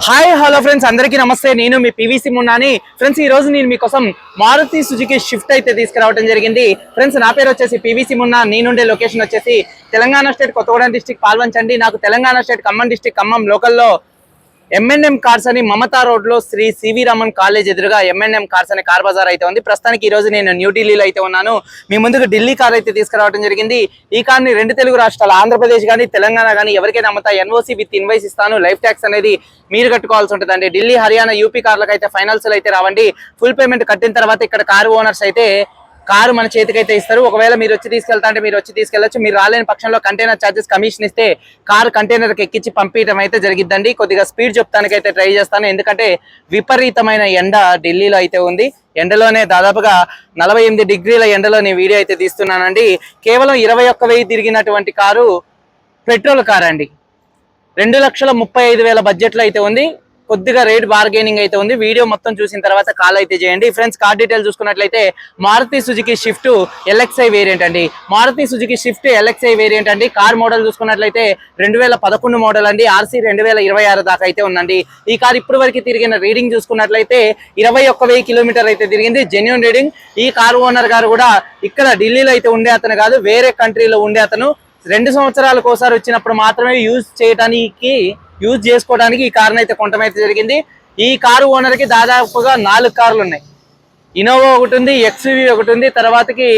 Hi hello friends అందరికీ నమస్తే. నేను మీ పివిసి మున్నాని. ఫ్రెండ్స్ ఈ రోజు నేను మీకోసం మారుతి సుజుకి షిఫ్ట్ అయితే తీసుకురావడం జరిగింది. ఫ్రెండ్స్ నా పేరు వచ్చేసి పివిసి మున్నా. నేనుండే లొకేషన్ వచ్చేసి తెలంగాణ స్టేట్ కొత్తగూడెం డిస్టిక్ పాల్వంచండి. నాకు తెలంగాణ స్టేట్ ఖమ్మం డిస్టిక్ ఖమ్మం లోకల్లో ఎంఎన్ఎం కార్స్ అని మమతా రోడ్లో శ్రీ సివి రమన్ కాలేజ్ ఎదురుగా ఎంఎన్ఎం కార్స్ అనే కార్ బజార్ అయితే ఉంది. ప్రస్తుతానికి ఈ రోజు నేను న్యూఢిల్లీలో అయితే ఉన్నాను. మీ ముందుకు ఢిల్లీ కార్ అయితే తీసుకురావడం జరిగింది. ఈ కార్ని రెండు తెలుగు రాష్ట్రాలు ఆంధ్రప్రదేశ్ కానీ తెలంగాణ కానీ ఎవరికైనా అమ్ముతా ఎన్ఓసి విత్ ఇన్వైస్ ఇస్తాను. లైఫ్ ట్యాక్స్ అనేది మీరు కట్టుకోవాల్సి ఉంటుంది ఢిల్లీ హర్యానా యూపీ కార్లకు అయితే ఫైనల్స్ అయితే రావండి. ఫుల్ పేమెంట్ కట్టిన తర్వాత ఇక్కడ కారు ఓనర్స్ అయితే కారు మన చేతికైతే ఇస్తారు. ఒకవేళ మీరు వచ్చి తీసుకెళ్తా అంటే మీరు వచ్చి తీసుకెళ్ళొచ్చు మీరు రాలేని పక్షంలో కంటైనర్ ఛార్జెస్ కమిషన్ ఇస్తే కారు కంటైనర్కి ఎక్కించి పంపించడం అయితే జరిగిద్దండి. కొద్దిగా స్పీడ్ చెప్తానికైతే ట్రై చేస్తాను. ఎందుకంటే విపరీతమైన ఎండ ఢిల్లీలో అయితే ఉంది. ఎండలోనే దాదాపుగా నలభై ఎనిమిది డిగ్రీల ఎండలో నేను వీడియో అయితే తీస్తున్నానండి. కేవలం ఇరవై ఒక్క వెయ్యి తిరిగినటువంటి కారు పెట్రోల్ కార్ అండి రెండు లక్షల ముప్పై ఐదు వేల బడ్జెట్లో అయితే ఉంది. కొద్దిగా రేట్ బార్గెనింగ్ అయితే ఉంది. వీడియో మొత్తం చూసిన తర్వాత కాల్ అయితే చేయండి. ఫ్రెండ్స్ కార్ డీటెయిల్ చూసుకున్నట్లయితే Maruti Suzuki Swift LXI variant అండి. Maruti Suzuki Swift LXI variant అండి. కార్ మోడల్ చూసుకున్నట్లయితే రెండు వేల పదకొండు మోడల్ అండి. ఆర్సీ రెండు వేల ఇరవై ఆరు దాకా అయితే ఉందండి. ఈ కార్ ఇప్పటి వరకు తిరిగిన రీడింగ్ చూసుకున్నట్లయితే ఇరవై ఒక్క వెయ్యి కిలోమీటర్ అయితే తిరిగింది. జెన్యున్ రీడింగ్ ఈ కార్ ఓనర్ గారు కూడా ఇక్కడ ఢిల్లీలో అయితే ఉండే అతను కాదు వేరే కంట్రీలో ఉండే అతను. రెండు సంవత్సరాలకు ఒకసారి వచ్చినప్పుడు మాత్రమే యూజ్ చేయడానికి యూజ్ చేసుకోవడానికి ఈ కారుని అయితే కొనడం అయితే జరిగింది. ఈ కారు ఓనర్కి దాదాపుగా నాలుగు కార్లు ఉన్నాయి. ఇనోవా ఒకటి ఉంది ఎక్స్వి ఒకటి ఉంది తర్వాతకి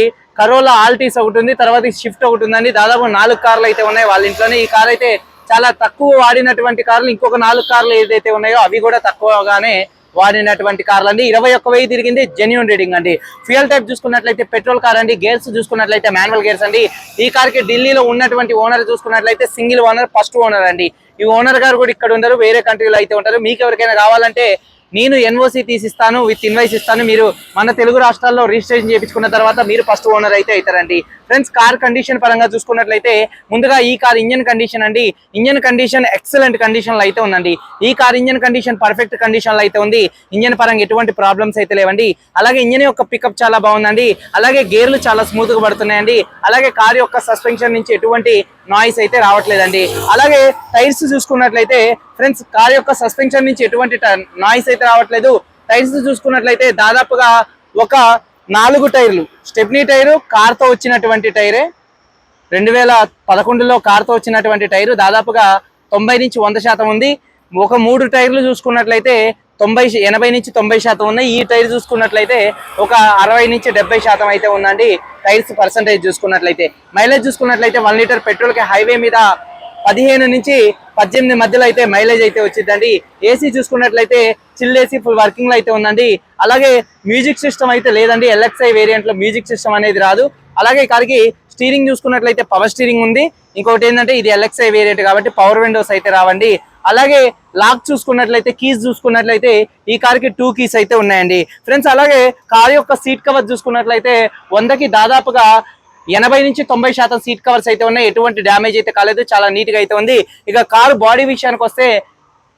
కరోలా ఆల్టీస్ ఒకటి ఉంది తర్వాత షిఫ్ట్ ఒకటి ఉందండి. దాదాపు నాలుగు కార్లు అయితే ఉన్నాయి వాళ్ళ ఇంట్లోనే. ఈ కార్ అయితే చాలా తక్కువ వాడినటువంటి కార్లు ఇంకొక నాలుగు కార్లు ఏదైతే ఉన్నాయో అవి కూడా తక్కువగానే వాడినటువంటి కార్లు అండి. ఇరవై ఒక్క వెయ్యి తిరిగింది. జెన్యున్ రీడింగ్ అండి. ఫ్యూయల్ టైప్ చూసుకున్నట్లయితే పెట్రోల్ కార్ అండి. గేర్స్ చూసుకున్నట్లయితే మాన్యువల్ గేర్స్ అండి. ఈ కార్కి ఢిల్లీలో ఉన్నటువంటి ఓనర్ చూసుకున్నట్లయితే సింగిల్ ఓనర్ ఫస్ట్ ఓనర్ అండి. ఈ ఓనర్ గారు కూడా ఇక్కడ ఉండరు వేరే కంట్రీలో అయితే ఉంటారు. మీకు ఎవరికైనా కావాలంటే నేను ఎన్ఓసి తీసిస్తాను విత్ ఇన్వైస్ ఇస్తాను. మీరు మన తెలుగు రాష్ట్రాల్లో రిజిస్ట్రేషన్ చేయించుకున్న తర్వాత మీరు ఫస్ట్ ఓనర్ అయితే అవుతారండి. ఫ్రెండ్స్ కార్ కండిషన్ పరంగా చూసుకున్నట్లయితే ముందుగా ఈ కార్ ఇంజన్ కండిషన్ అండి. ఇంజన్ కండిషన్ ఎక్సలెంట్ కండిషన్లో అయితే ఉందండి. ఈ కార్ ఇంజన్ కండిషన్ పర్ఫెక్ట్ కండిషన్లో అయితే ఉంది. ఇంజన్ పరంగా ఎటువంటి ప్రాబ్లమ్స్ అయితే లేవండి. అలాగే ఇంజన్ యొక్క పికప్ చాలా బాగుందండి. అలాగే గేర్లు చాలా స్మూత్గా పడుతున్నాయండి. అలాగే కార్ యొక్క సస్పెన్షన్ నుంచి ఎటువంటి నాయిస్ అయితే రావట్లేదండి. అలాగే టైర్స్ చూసుకున్నట్లయితే ఫ్రెండ్స్ కార్ యొక్క సస్పెన్షన్ నుంచి ఎటువంటి నాయిస్ అయితే రావట్లేదు. టైర్స్ చూసుకున్నట్లయితే దాదాపుగా ఒక నాలుగు టైర్లు. స్టెప్నీ టైరు కార్తో వచ్చినటువంటి టైరే. రెండు వేల పదకొండులో కార్తో వచ్చినటువంటి టైరు. దాదాపుగా తొంభై నుంచి వంద శాతం ఉంది. ఒక మూడు టైర్లు చూసుకున్నట్లయితే తొంభై ఎనభై నుంచి తొంభై శాతం ఉన్నాయి. ఈ టైర్ చూసుకున్నట్లయితే ఒక అరవై నుంచి డెబ్బై శాతం అయితే ఉందండి. టైర్స్ పర్సంటేజ్ చూసుకున్నట్లయితే. మైలేజ్ చూసుకున్నట్లయితే వన్ లీటర్ పెట్రోల్కి హైవే మీద పదిహేను నుంచి పద్దెనిమిది మధ్యలో అయితే మైలేజ్ అయితే వచ్చిందండి. ఏసీ చూసుకున్నట్లయితే చిల్ ఏసీ ఫుల్ వర్కింగ్లో అయితే ఉందండి. అలాగే మ్యూజిక్ సిస్టమ్ అయితే లేదండి. ఎల్ఎక్స్ఐ వేరియంట్లో మ్యూజిక్ సిస్టమ్ అనేది రాదు. అలాగే ఈ స్టీరింగ్ చూసుకున్నట్లయితే పవర్ స్టీరింగ్ ఉంది. ఇంకొకటి ఏంటంటే ఇది ఎల్ఎక్స్ఐ వేరియంట్ కాబట్టి పవర్ విండోస్ అయితే రావండి. అలాగే లాక్ చూసుకున్నట్లయితే కీస్ చూసుకున్నట్లయితే ఈ కార్కి టూ కీస్ అయితే ఉన్నాయండి. ఫ్రెండ్స్ అలాగే కార్ యొక్క సీట్ కవర్ చూసుకున్నట్లయితే వందకి దాదాపుగా ఎనభై నుంచి తొంభై శాతం సీట్ కవర్స్ అయితే ఉన్నాయి. ఎటువంటి డ్యామేజ్ అయితే కాలేదు. చాలా నీట్గా అయితే ఉంది. ఇక కారు బాడీ విషయానికి వస్తే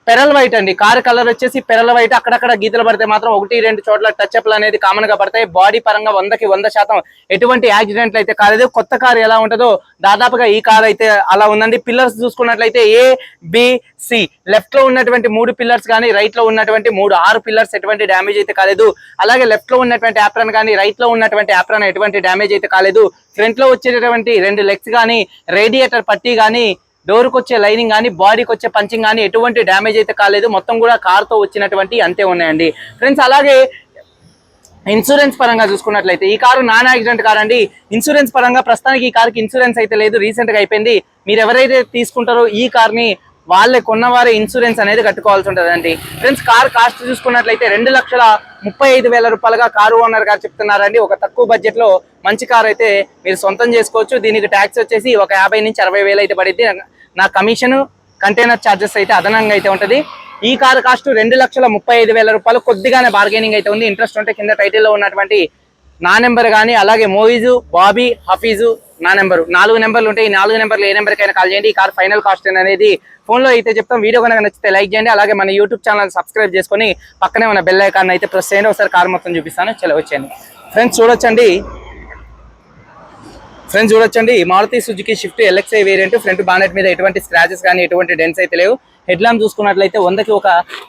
పెరల్ వైట్ అండి. కార్ కలర్ వచ్చేసి పెరల్ వైట్. అక్కడక్కడ గీతలు పడితే మాత్రం ఒకటి రెండు చోట్ల టచ్ అప్లు అనేది కామన్గా పడతాయి. బాడీ పరంగా వందకి వంద శాతం ఎటువంటి యాక్సిడెంట్లు అయితే కాలేదు. కొత్త కార్ ఎలా ఉంటుందో దాదాపుగా ఈ కార్ అయితే అలా ఉందండి. పిల్లర్స్ చూసుకున్నట్లయితే ఏ బిసి లెఫ్ట్లో ఉన్నటువంటి మూడు పిల్లర్స్ కానీ రైట్లో ఉన్నటువంటి మూడు ఆరు పిల్లర్స్ ఎటువంటి డ్యామేజ్ అయితే కాలేదు. అలాగే లెఫ్ట్లో ఉన్నటువంటి యాప్రన్ కానీ రైట్లో ఉన్నటువంటి యాప్రాన్ ఎటువంటి డ్యామేజ్ అయితే కాలేదు. ఫ్రంట్లో వచ్చేటటువంటి రెండు లెగ్స్ కానీ రేడియేటర్ పట్టీ కానీ డోర్కి వచ్చే లైనింగ్ కానీ బాడీకి వచ్చే పంచింగ్ కానీ ఎటువంటి డ్యామేజ్ అయితే కాలేదు. మొత్తం కూడా కార్తో వచ్చినటువంటి అంతే ఉన్నాయండి. ఫ్రెండ్స్ అలాగే ఇన్సూరెన్స్ పరంగా చూసుకున్నట్లయితే ఈ కారు నాన్ యాక్సిడెంట్ కార్ అండి. ఇన్సూరెన్స్ పరంగా ప్రస్తుతానికి ఈ కార్కి ఇన్సూరెన్స్ అయితే లేదు. రీసెంట్గా అయిపోయింది. మీరు ఎవరైతే తీసుకుంటారో ఈ కార్ని వాళ్ళే కొన్నవారే ఇన్సూరెన్స్ అనేది కట్టుకోవాల్సి ఉంటుందండి. ఫ్రెండ్స్ కార్ కాస్ట్ చూసుకున్నట్లయితే రెండు లక్షల ముప్పై ఐదు వేల రూపాయలుగా కారు ఓనర్ గారు చెప్తున్నారండి. ఒక తక్కువ బడ్జెట్లో మంచి కార్ అయితే మీరు సొంతం చేసుకోవచ్చు. దీనికి ట్యాక్స్ వచ్చేసి ఒక యాభై నుంచి అరవై వేలు అయితే పడింది నా కమిషన్ కంటైనర్ ఛార్జెస్ అయితే అదనంగా అయితే ఉంటది. ఈ కారు కాస్ట్ రెండు లక్షల ముప్పై ఐదు వేల రూపాయలు కొద్దిగానే బార్గెనింగ్ అయితే ఉంది. ఇంట్రెస్ట్ ఉంటే కింద టైటిల్లో ఉన్నటువంటి నా నెంబర్ కానీ అలాగే మోయిజు బాబీ హఫీజు నా నెంబర్. నాలుగు నెంబర్లు ఉంటాయి ఈ నాలుగు నెంబర్లు ఏ నెంబర్కైనా కాల్ చేయండి. ఈ కార్ ఫైనల్ కాస్ట్ అనేది ఫోన్లో అయితే చెప్తాం. వీడియో కనుక నచ్చితే లైక్ చేయండి. అలాగే మన యూట్యూబ్ ఛానల్ సబ్స్క్రైబ్ చేసుకొని పక్కనే ఉన్న బెల్ ఐకాన్ అయితే ప్రెస్ చేయండి. ఒకసారి కార్ మొత్తం చూపిస్తాను. చలో వచ్చేయండి. ఫ్రెండ్స్ చూడొచ్చండి. ఫ్రెండ్స్ చూడొచ్చండి. Maruti Suzuki Swift LXI variant. Front bonnet మీద ఎటువంటి స్క్రాచెస్ కానీ ఎటువంటి డెన్స్ అయితే లేవు. హెడ్ ల్యాంప్ చూసుకున్నట్లయితే వందకి ఒక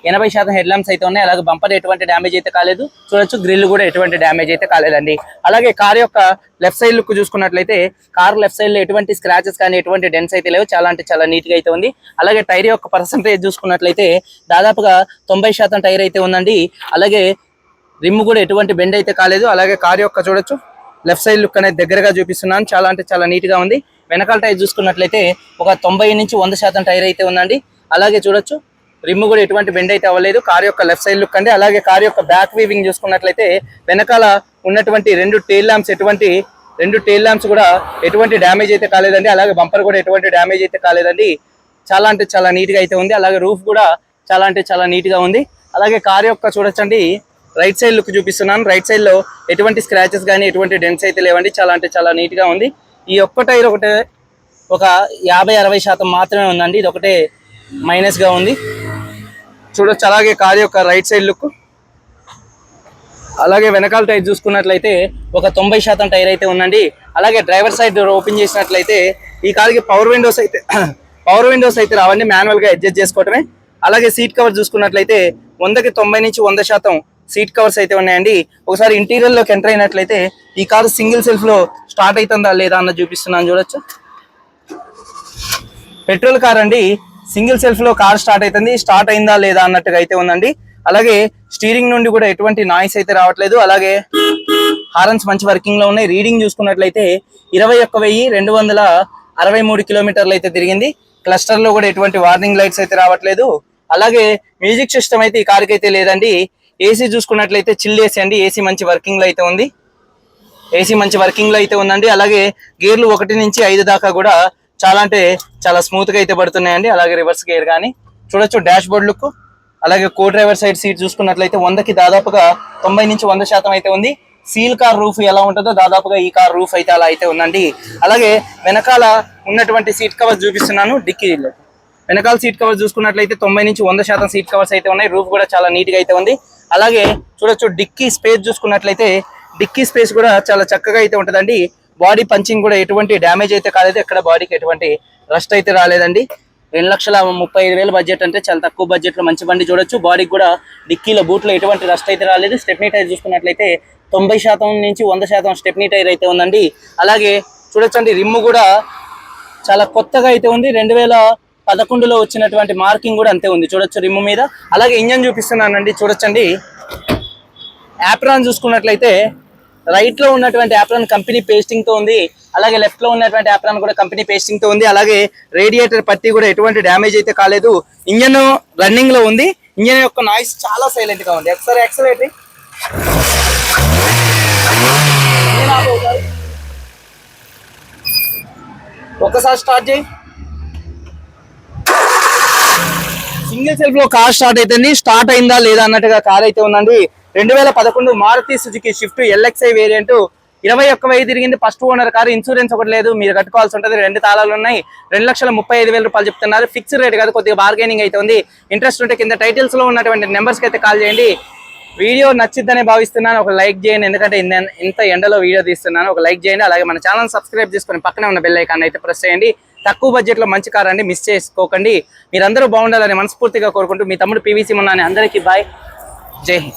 ఎనభై శాతం హెడ్ ల్యాంప్స్ అయితే ఉన్నాయి. అలాగే బంపర్ ఎటువంటి డ్యామేజ్ అయితే కాలేదు. చూడొచ్చు గ్రిల్ కూడా ఎటువంటి డ్యామేజ్ అయితే కాలేదండి. అలాగే కార్ యొక్క లెఫ్ట్ సైడ్ లుక్ చూసుకున్నట్లయితే కార్ లెఫ్ట్ సైడ్లో ఎటువంటి స్క్రాచెస్ కానీ ఎటువంటి డెన్స్ అయితే లేవు. చాలా అంటే చాలా నీట్గా అయితే ఉంది. అలాగే టైర్ యొక్క పర్సంటేజ్ చూసుకున్నట్లయితే దాదాపుగా తొంభై శాతం టైర్ అయితే ఉందండి. అలాగే రిమ్ కూడా ఎటువంటి బెండ్ అయితే కాలేదు. అలాగే కార్ యొక్క చూడొచ్చు. లెఫ్ట్ సైడ్ లుక్ అనేది దగ్గరగా చూపిస్తున్నాను. చాలా అంటే చాలా నీట్గా ఉంది. వెనకాల టైర్ చూసుకున్నట్లయితే ఒక తొంభై నుంచి వంద శాతం టైర్ అయితే ఉందండి. అలాగే చూడొచ్చు. రిమ్ కూడా ఎటువంటి బెండ్ అయితే అవ్వలేదు. కార్ యొక్క లెఫ్ట్ సైడ్ లుక్ అండి. అలాగే కార్ యొక్క బ్యాక్ వీవింగ్ చూసుకున్నట్లయితే వెనకాల ఉన్నటువంటి రెండు టైల్ ల్యాంప్స్ ఎటువంటి రెండు టైల్ ల్యాంప్స్ కూడా ఎటువంటి డ్యామేజ్ అయితే కాలేదండి. అలాగే బంపర్ కూడా ఎటువంటి డ్యామేజ్ అయితే కాలేదండి. చాలా అంటే చాలా నీట్గా అయితే ఉంది. అలాగే రూఫ్ కూడా చాలా అంటే చాలా నీట్గా ఉంది. అలాగే కార్ యొక్క చూడొచ్చండి. రైట్ సైడ్ లుక్ చూపిస్తున్నాను. రైట్ సైడ్లో ఎటువంటి స్క్రాచెస్ కానీ ఎటువంటి డెన్స్ అయితే లేవండి. చాలా అంటే చాలా నీట్గా ఉంది. ఈ ఒక్క టైర్ ఒకటే ఒక యాభై అరవై శాతం మాత్రమే ఉందండి. ఇది ఒకటే మైనస్గా ఉంది. చూడొచ్చు. అలాగే కార్ యొక్క రైట్ సైడ్ లుక్. అలాగే వెనకాల టైర్ చూసుకున్నట్లయితే ఒక తొంభై శాతం టైర్ అయితే ఉందండి. అలాగే డ్రైవర్ సైడ్ డోర్ ఓపెన్ చేసినట్లయితే ఈ కార్కి పవర్ విండోస్ అయితే పవర్ విండోస్ అయితే రావండి. మాన్యువల్గా అడ్జస్ట్ చేసుకోవటమే. అలాగే సీట్ కవర్ చూసుకున్నట్లయితే వందకి తొంభై నుంచి వంద శాతం సీట్ కవర్స్ అయితే ఉన్నాయండి. ఒకసారి ఇంటీరియర్లోకి ఎంటర్ అయినట్లయితే ఈ కారు సింగిల్ సెల్ఫ్లో స్టార్ట్ అవుతుందా లేదా అన్న చూపిస్తున్నాను. చూడొచ్చు. పెట్రోల్ కార్ అండి. సింగిల్ సెల్ఫ్లో కార్ స్టార్ట్ అవుతుంది. స్టార్ట్ అయిందా లేదా అన్నట్టుగా అయితే ఉందండి. అలాగే స్టీరింగ్ నుండి కూడా ఎటువంటి నాయిస్ అయితే రావట్లేదు. అలాగే హారన్స్ మంచి వర్కింగ్లో ఉన్నాయి. రీడింగ్ చూసుకున్నట్లయితే ఇరవై ఒక్క వెయ్యి రెండు వందల అరవై మూడు కిలోమీటర్లు అయితే తిరిగింది. క్లస్టర్లో కూడా ఎటువంటి వార్నింగ్ లైట్స్ అయితే రావట్లేదు. అలాగే మ్యూజిక్ సిస్టమ్ అయితే ఈ కార్కి అయితే లేదండి. ఏసీ చూసుకున్నట్లయితే చిల్ ఏసీ అండి. ఏసీ మంచి వర్కింగ్లో అయితే ఉంది. ఏసీ మంచి వర్కింగ్లో అయితే ఉందండి. అలాగే గేర్లు ఒకటి నుంచి ఐదు దాకా కూడా చాలా అంటే చాలా స్మూత్గా అయితే పడుతున్నాయండి. అలాగే రివర్స్ గేర్ కానీ చూడొచ్చు డాష్ బోర్డ్ లుక్ అలాగే కో డ్రైవర్ సైడ్ సీట్ చూసుకున్నట్లయితే వందకి దాదాపుగా తొంభై నుంచి వంద శాతం అయితే ఉంది. సీల్ కార్ రూఫ్ ఎలా ఉంటుందో దాదాపుగా ఈ కార్ రూఫ్ అయితే అలా అయితే ఉందండి. అలాగే వెనకాల ఉన్నటువంటి సీట్ కవర్స్ చూపిస్తున్నాను. డిక్కీలో వెనకాల సీట్ కవర్స్ చూసుకున్నట్లయితే తొంభై నుంచి వంద శాతం సీట్ కవర్స్ అయితే ఉన్నాయి. రూఫ్ కూడా చాలా నీట్గా అయితే ఉంది. అలాగే చూడొచ్చు డిక్కీ స్పేస్ చూసుకున్నట్లయితే డిక్కీ స్పేస్ కూడా చాలా చక్కగా అయితే ఉంటుందండి. బాడీ పంచింగ్ కూడా ఎటువంటి డ్యామేజ్ అయితే కాలేదు. ఎక్కడ బాడీకి ఎటువంటి రస్ట్ అయితే రాలేదండి. రెండు లక్షల ముప్పై ఐదు వేల బడ్జెట్ అంటే చాలా తక్కువ బడ్జెట్లో మంచి బండి చూడొచ్చు. బాడీకి కూడా డిక్కీలో బూట్లో ఎటువంటి రస్ట్ అయితే రాలేదు. స్టెప్నీ టైర్ చూసుకున్నట్లయితే తొంభై శాతం నుంచి వంద శాతం స్టెప్నీ టైర్ అయితే ఉందండి. అలాగే చూడొచ్చండి రిమ్ కూడా చాలా కొత్తగా అయితే ఉంది. రెండు వేల పదకొండులో వచ్చినటువంటి మార్కింగ్ కూడా అంతే ఉంది. చూడొచ్చు రిమ్ మీద. అలాగే ఇంజన్ చూపిస్తున్నానండి. చూడొచ్చండి. యాప్రాన్ చూసుకున్నట్లయితే రైట్లో ఉన్నటువంటి యాప్రాన్ కంపెనీ పేస్టింగ్తో ఉంది. అలాగే లెఫ్ట్లో ఉన్నటువంటి యాప్రాన్ కూడా కంపెనీ పేస్టింగ్తో ఉంది. అలాగే రేడియేటర్ పత్తి కూడా ఎటువంటి డ్యామేజ్ అయితే కాలేదు. ఇంజన్ రన్నింగ్లో ఉంది. ఇంజన్ యొక్క నాయిస్ చాలా సైలెంట్గా ఉంది. ఒకసారి యాక్సలేటరీ ఒక్కసారి స్టార్ట్ చేయి. సింగిల్ సెల్ఫ్లో కార్ స్టార్ట్ అయితే స్టార్ట్ అయిందా లేదా అన్నట్టుగా కార్ అయితే ఉందండి. రెండు వేల పదకొండు Maruti Suzuki Swift LXI variant. ఇరవై ఒక్క వెయ్యి తిరిగింది ఫస్ట్ ఓనర్ కారు. ఇన్సూరెన్స్ ఒకటి లేదు మీరు కట్టుకోవాల్సి ఉంటుంది. రెండు తాళాలు ఉన్నాయి. రెండు లక్షల ముప్పై ఐదు వేల రూపాయలు చెప్తున్నారు. ఫిక్స్ రేట్ కాదు కొద్దిగా బార్గెనింగ్ అయితే ఉంది. ఇంట్రెస్ట్ ఉంటే కింద టైటిల్స్లో ఉన్నటువంటి నెంబర్స్కి అయితే కాల్ చేయండి. వీడియో నచ్చిద్దనే భావిస్తున్నాను. ఒక లైక్ చేయండి. ఎందుకంటే ఇంత ఎండలో వీడియో తీస్తున్నాను. ఒక లైక్ చేయండి. అలాగే మన ఛానల్ సబ్స్క్రైబ్ చేసుకొని పక్కనే ఉన్న బెల్ ఐకాన్ అయితే ప్రెస్ చేయండి. తక్కువ బడ్జెట్లో మంచి కార్ అండి మిస్ చేసుకోకండి. మీరందరూ బాగుండాలని మనస్ఫూర్తిగా కోరుకుంటూ మీ తమ్ముడు పీవీసీ మున్నాని అందరికీ బాయ్ జై హింద్.